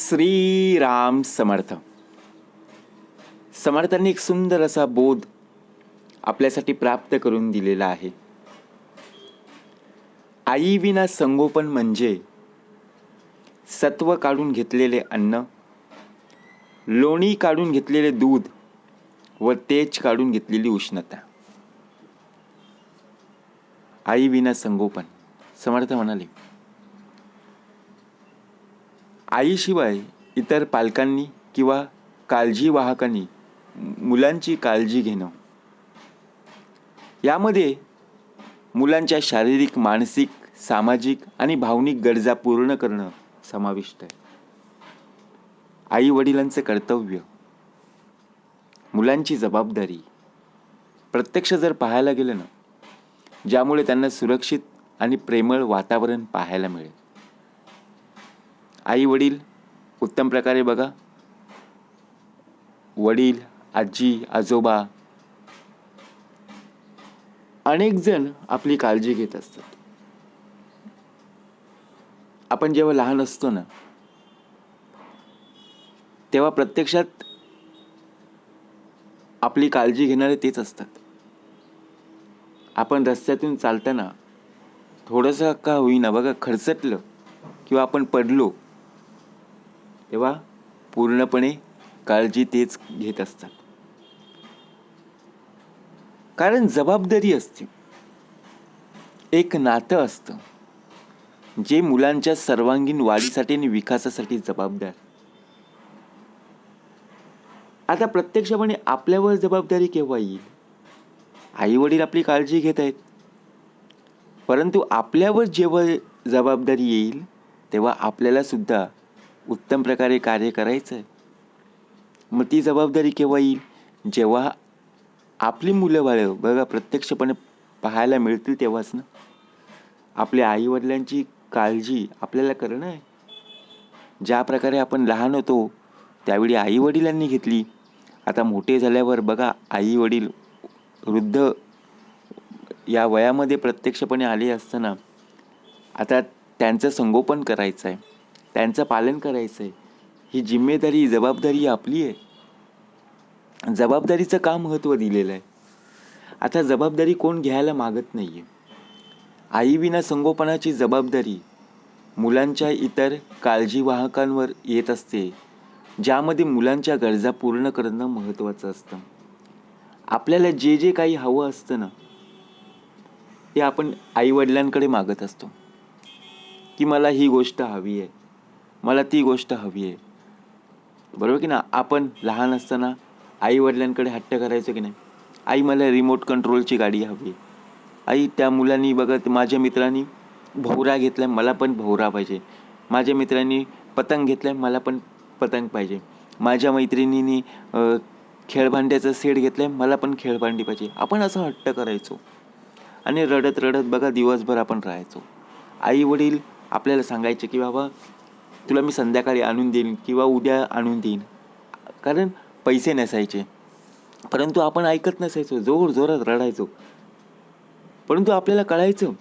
श्रीराम समर्थ. समर्थांनी एक सुंदर असा बोध आपल्यासाठी प्राप्त करून दिलेला आहे. आई विना संगोपन म्हणजे सत्व काढून घेतलेले अन्न लोणी काढून घेतलेले दूध व तेज काढून घेतलेली उष्णता. आई विना संगोपन. समर्थ म्हणाले आईशिवाय इतर पालकांनी किंवा काळजी वाहकांनी मुलांची काळजी घेणं. यामध्ये मुलांच्या शारीरिक मानसिक सामाजिक आणि भावनिक गरजा पूर्ण करणं समाविष्ट आहे. आई वडिलांचं कर्तव्य मुलांची जबाबदारी प्रत्यक्ष जर पाहायला गेलं ना ज्यामुळे त्यांना सुरक्षित आणि प्रेमळ वातावरण पाहायला मिळेल. आई वडील उत्तम प्रकारे बघा. वडील आजी आजोबा. अनेक जण आपली काळजी घेत असतात. आपण जेव्हा लहान असतो ना तेव्हा प्रत्यक्षात आपली काळजी घेणारे तेच असतात. आपण रस्त्यातून चालताना थोडंसं का होईना बघा खरचटलं किंवा आपण पडलो तेव्हा पूर्णपणे काळजी तेच घेत असतात. कारण जबाबदारी असते. एक नातं असतं. जे मुलांच्या सर्वांगीण वाढीसाठी आणि विकासासाठी जबाबदार. आता प्रत्यक्षपणे आपल्यावर जबाबदारी केव्हा येईल? आई वडील आपली काळजी घेत आहेत. परंतु आपल्यावर जेव्हा जबाबदारी येईल तेव्हा आपल्याला सुद्धा उत्तम प्रकारे कार्य करायचं आहे मग ती जबाबदारी केव्हा येईल? जेव्हा आपली मुलं बाळं बघा प्रत्यक्षपणे पाहायला मिळतील तेव्हाच ना. आपल्या आईवडिलांची काळजी आपल्याला करणं आहे. ज्या प्रकारे आपण लहान होतो त्यावेळी आईवडिलांनी घेतली. आता मोठे झाल्यावर बघा आई वडील वृद्ध या वयामध्ये प्रत्यक्षपणे आले असताना आता त्यांचं संगोपन करायचं आहे त्यांचं पालन करायचं आहे ही जिम्मेदारी जबाबदारी आपली आहे. जबाबदारीचं का महत्त्व दिलेलं आहे? आता जबाबदारी कोण घ्यायला मागत नाही आहे आईविना संगोपनाची जबाबदारी मुलांच्या इतर काळजीवाहकांवर येत असते ज्यामध्ये मुलांच्या गरजा पूर्ण करणं महत्त्वाचं असतं. आपल्याला जे जे काही हवं असतं ना ते आपण आईवडिलांकडे मागत असतो की मला ही गोष्ट हवी आहे. मला ती गोष्ट हवी आहे. बरोबर की ना? आपण लहान असताना आई वडिलांकडे हट्ट करायचो की नाही? आई मला रिमोट कंट्रोलची गाडी हवी आई त्या मुलांनी बघत माझ्या मित्रांनी भोवरा घेतला मला पण भोवरा पाहिजे. माझ्या मित्रांनी पतंग घेतलाय मला पण पतंग पाहिजे. माझ्या मैत्रिणींनी खेळभांड्याचं सेट घेतलंय मला पण खेळभांडी पाहिजे. आपण असं हट्ट करायचो. आणि रडत रडत बघा दिवसभर आपण राहायचो. आई वडील आपल्याला सांगायचे की बाबा तुला मी संध्याकाळी आणून देईन किंवा उद्या आणून देईन. कारण पैसे नसायचे. परंतु आपण ऐकत नसायचो जोर जोरात रडायचो. परंतु आपल्याला कळायचं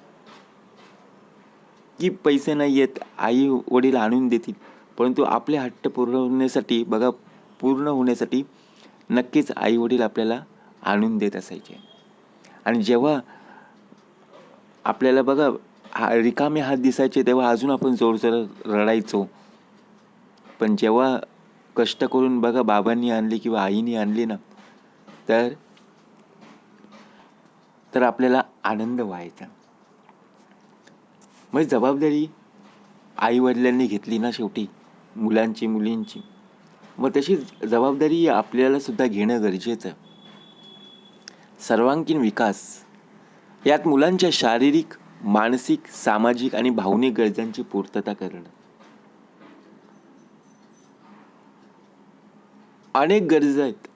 की पैसे नाही आहेत आई वडील आणून देतील. परंतु आपले हट्ट पूर्ण होण्यासाठी बघा पूर्ण होण्यासाठी नक्कीच आई वडील आपल्याला आणून देत असायचे. आणि जेव्हा आपल्याला बघा हा रिकामे हात दिसायचे तेव्हा अजून आपण जोर रडायचो. पण जेव्हा कष्ट करून बघा बाबांनी आणली किंवा आईने आणली ना तर तर आपल्याला आनंद व्हायचा. मग जबाबदारी आई वडिलांनी घेतली ना शेवटी मुलांची मुलींची. मग तशी जबाबदारी आपल्याला सुद्धा घेणं गरजेचं. सर्वांगीण विकास यात मुलांच्या शारीरिक मानसिक सामाजिक आणि भावनिक गरजांची पूर्तता करणं. अनेक गरजा आहेत.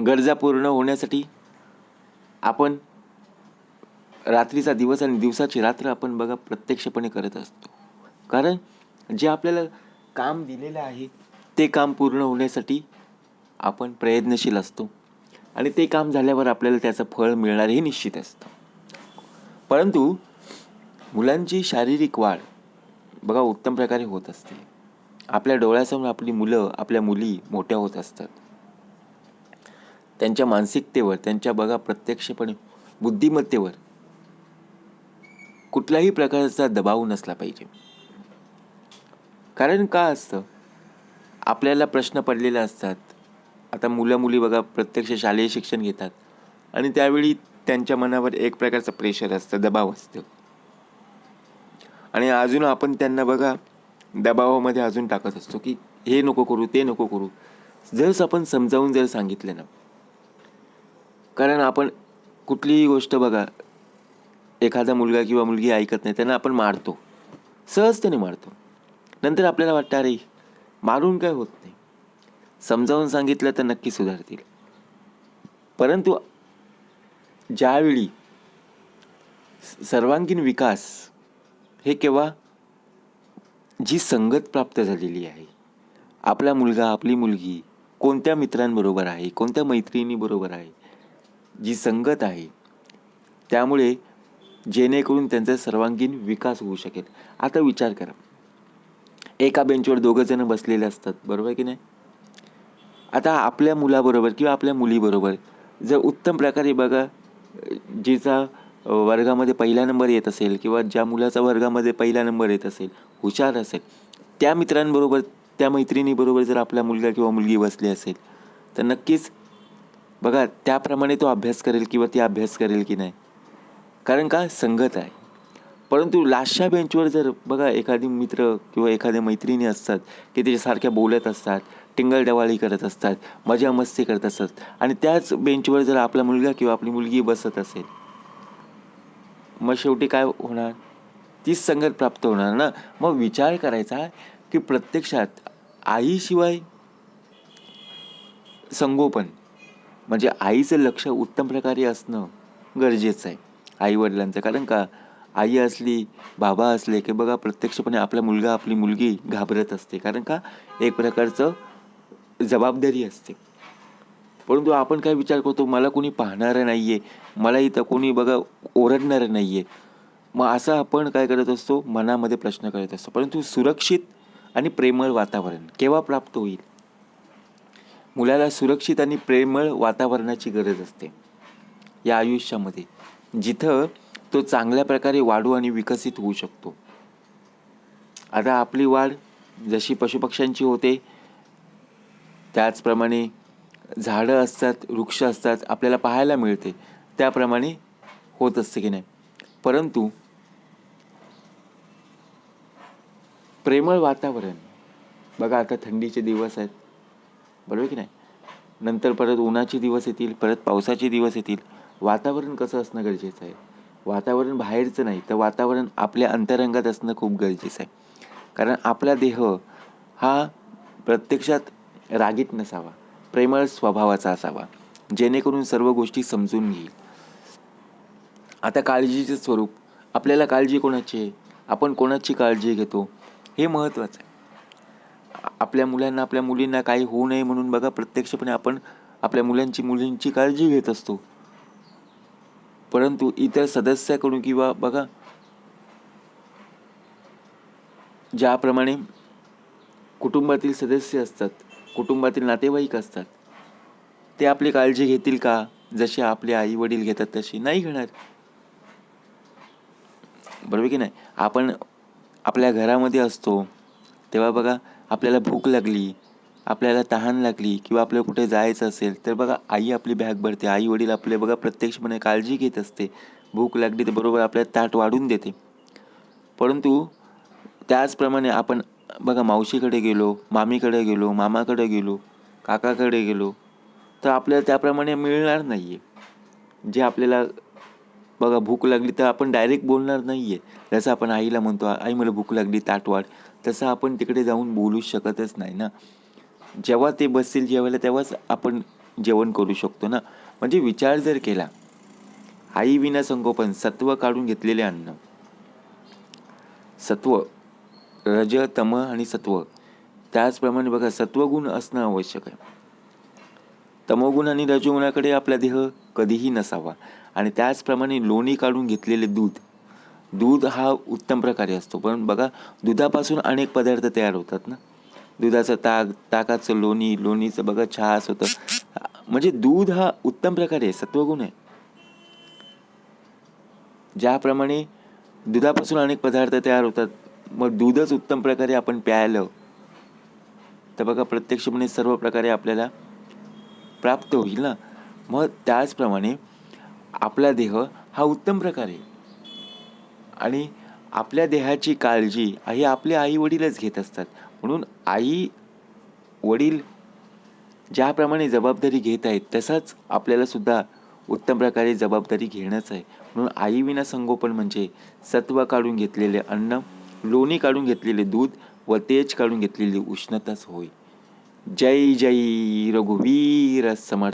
गरजा पूर्ण होण्यासाठी आपण रात्रीचा दिवस आणि दिवसाची रात्र आपण बघा प्रत्यक्षपणे करत असतो. कारण जे आपल्याला काम दिलेलं आहे ते काम पूर्ण होण्यासाठी आपण प्रयत्नशील असतो. आणि ते काम झाल्यावर आपल्याला त्याचं फळ मिळणार हे निश्चित असतं. परंतु मुलांची शारीरिक वाढ बघा उत्तम प्रकारे होत असते. आपल्या डोळ्यासमोर आपली मुलं आपल्या मुली मोठ्या होत असतात. त्यांच्या मानसिकतेवर त्यांच्या बघा प्रत्यक्षपणे बुद्धिमत्तेवर कुठल्याही प्रकारचा दबाव नसला पाहिजे. कारण का असतं? आपल्याला प्रश्न पडलेले असतात. आता मुलं मुली बघा प्रत्यक्ष शालेय शिक्षण घेतात. आणि त्यावेळी त्यांच्या मनावर एक प्रकारचं प्रेशर असतं दबाव असतं. आणि अजून आपण त्यांना बघा दबावामध्ये अजून टाकत असतो की हे नको करू ते नको करू. जर आपण समजावून जर सांगितलं ना कारण आपण कुठलीही गोष्ट बघा एखादा मुलगा किंवा मुलगी ऐकत नाही त्यांना आपण मारतो. सहजतेने मारतो. नंतर आपल्याला वाटतं अरे मारून काय होत नाही? समजावून सांगितलं तर नक्की सुधारतील. परंतु ज्यावेळी सर्वांगीण विकास हे केव्हा जी संगत प्राप्त झालेली आहे आपला मुलगा आपली मुलगी कोणत्या मित्रांबरोबर आहे कोणत्या मैत्रिणीबरोबर आहे जी संगत आहे त्यामुळे जेणेकरून त्यांचा सर्वांगीण विकास होऊ शकेल. आता विचार करा. एका बेंचवर दोघं जण बसलेले असतात बरोबर की नाही? आता आपल्या मुलाबरोबर किंवा आपल्या मुलीबरोबर जर उत्तम प्रकारे बघा जिचा वर्गामध्ये पहिला नंबर येत असेल किंवा ज्या मुलाचा वर्गामध्ये पहिला नंबर येत असेल हुशार असेल त्या मित्रांबरोबर त्या मैत्रिणीबरोबर जर आपला मुलगा किंवा मुलगी बसली असेल तर नक्कीच बघा त्याप्रमाणे तो अभ्यास करेल किंवा ती अभ्यास करेल की नाही. कारण का? संगत आहे. परंतु लास्टच्या बेंचवर जर बघा एखादी मित्र किंवा एखाद्या मैत्रिणी असतात की त्याच्यासारख्या बोलत असतात टिंगलडवाळी करत असतात मजा मस्ती करत असतात. आणि त्याच बेंचवर जर आपला मुलगा किंवा आपली मुलगी बसत असेल मग शेवटी काय होणार? तीच संगत प्राप्त होणार ना? मग विचार करायचा की प्रत्यक्षात आईशिवाय संगोपन म्हणजे आईचं लक्ष उत्तम प्रकारे असणं गरजेचं आहे आईवडिलांचं. कारण का? आई असली बाबा असले की बघा प्रत्यक्षपणे आपला मुलगा आपली मुलगी घाबरत असते. कारण का? एक प्रकारचं जबाबदारी असते. परंतु आपण काय विचार करतो मला कोणी पाहणारं नाही आहे मला इथं कोणी बघा ओरडणारं नाही आहे मग असं आपण काय करत असतो मनामध्ये प्रश्न करत असतो. परंतु सुरक्षित आणि प्रेमळ वातावरण केव्हा प्राप्त होईल? मुलाला सुरक्षित आणि प्रेमळ वातावरणाची गरज असते. या आयुष्यामध्ये जिथं तो चांगल्या प्रकारे वाढू आणि विकसित होऊ शकतो. आता आपली वाढ जशी पशुपक्ष्यांची होते त्याचप्रमाणे झाडं असतात वृक्ष असतात आपल्याला पाहायला मिळते. त्याप्रमाणे होत असते की नाही. परंतु प्रेमळ वातावरण. बघा आता थंडीचे दिवस आहेत. बरोबर की नाही? नंतर परत उन्हाचे दिवस येतील परत पावसाचे दिवस येतील. वातावरण कसं असणं गरजेचं आहे? वातावरण बाहेरचं नाही तर वातावरण आपल्या अंतरंगात असणं खूप गरजेचं आहे. कारण आपला देह हा प्रत्यक्षात रागीत नसावा. प्रेमळ स्वभावाचा असावा. जेणेकरून सर्व गोष्टी समजून घेईल. आता काळजीचे स्वरूप. आपल्याला काळजी कोणाची आहे? आपण कोणाची काळजी घेतो? हे महत्त्वाचं आहे. आपल्या मुलांना आपल्या मुलींना काही होऊ नये म्हणून बघा प्रत्यक्षपणे आपण आपल्या मुलांची मुलींची काळजी घेत असतो. परंतु इतर सदस्याकडून किंवा बघा ज्याप्रमाणे कुटुंबातील सदस्य असतात कुटुंबातील नातेवाईक असतात. ते आपली काळजी घेतील का? जसे आपले आई वडील घेतात तशी नाही घेणार. बरोबर की नाही? आपण आपल्या घरामध्ये असतो तेव्हा बघा आपल्याला भूक लागली आपल्याला तहान लागली किंवा आपल्याला कुठे जायचं असेल तर बघा आई आपली बॅग भरते. आई वडील आपले बघा प्रत्यक्षपणे काळजी घेत असते. भूक लागली तर बरोबर आपल्याला ताट वाढून देते. परंतु त्याचप्रमाणे आपण बघा मावशीकडे गेलो मामीकडे गेलो मामाकडे गेलो काकाकडे गेलो तर आपल्याला त्याप्रमाणे मिळणार नाही आहे जे आपल्याला बघा भूक लागली तर आपण डायरेक्ट बोलणार नाही आहे जसं आपण आईला म्हणतो आई मला भूक लागली ताट वाढ. तसं आपण तिकडे जाऊन बोलू शकतच नाही ना. जेव्हा ते बसतील जेवायला तेव्हाच आपण जेवण करू शकतो ना. म्हणजे विचार जर केला आई विना संगोपन सत्व काढून घेतलेले अन्न. सत्व रज तम आणि सत्व. त्याचप्रमाणे बघा सत्वगुण असणं आवश्यक आहे. तमोगुण आणि रजोगुणाकडे आपला देह कधीही नसावा. आणि त्याचप्रमाणे लोणी काढून घेतलेले दूध. दूध हा उत्तम प्रकारे असतो. पण बघा दुधापासून अनेक पदार्थ तयार होतात ना? दुधाचं ताक ताकाचं लोणी लोणीचं बघा छास होतं. म्हणजे दूध हा उत्तम प्रकारे आहे, सत्वगुण आहे. ज्याप्रमाणे दुधापासून अनेक पदार्थ तयार होतात मग दूधच उत्तम प्रकारे आपण प्यायलं तर बघा प्रत्यक्षपणे म्हणजे सर्व प्रकारे आपल्याला प्राप्त होईल ना? मग त्याचप्रमाणे आपला देह हा उत्तम प्रकारे आणि आपल्या देहाची काळजी ही आपले आई वडीलच घेत असतात. म्हणून आई वडील ज्याप्रमाणे जबाबदारी घेत आहेत तसाच आपल्याला सुद्धा उत्तम प्रकारे जबाबदारी घेणंच आहे. म्हणून आई विना संगोपन म्हणजे सत्व काढून घेतलेले अन्न लोणी काढून घेतलेले दूध व तेज काढून घेतलेली उष्णताच होय. जय जय रघुवीर समर्थ